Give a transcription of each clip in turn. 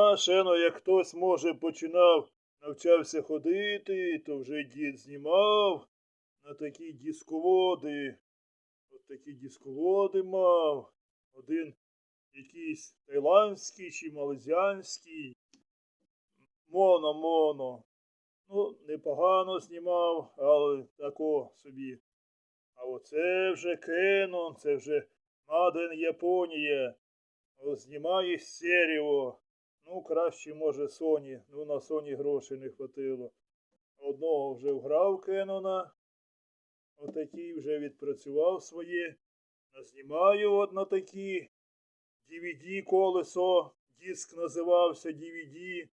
А ще ну, як хтось, може, починав, навчався ходити, то вже дід знімав на такі дисководи. От такі дисководи мав. Один якийсь тайландський чи малазіанський. Моно, моно. Ну, непогано знімав, але тако собі. А оце вже Canon, це вже Маден Японія. Знімає серіо. Ну, краще, може, Sony. Ну, на Sony грошей не хватило. Одного вже вграв Кенона. Отакий вже відпрацював своє. Назнімаю от на такі. DVD колесо. Диск називався DVD.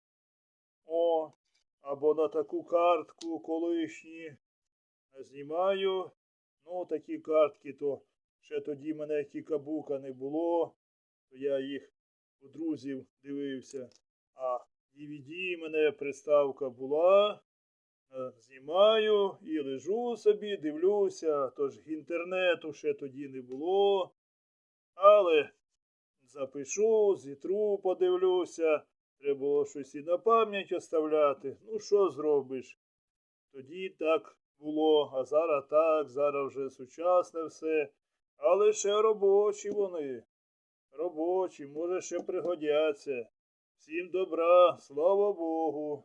О, або на таку картку колишні. Знімаю. Ну, такі картки, то ще тоді мене кікабука не було, друзів дивився. А DVD мене приставка була. Е, Знімаю і лежу собі, дивлюся, тож інтернету ще тоді не було. Але запишу, зітру, подивлюся. Треба було щось і на пам'ять оставляти. Ну, що зробиш? Тоді так було, а зараз так, зараз вже сучасне все. Але ще робочі вони. Робочі, може, ще пригодяться. Всім добра, слава Богу.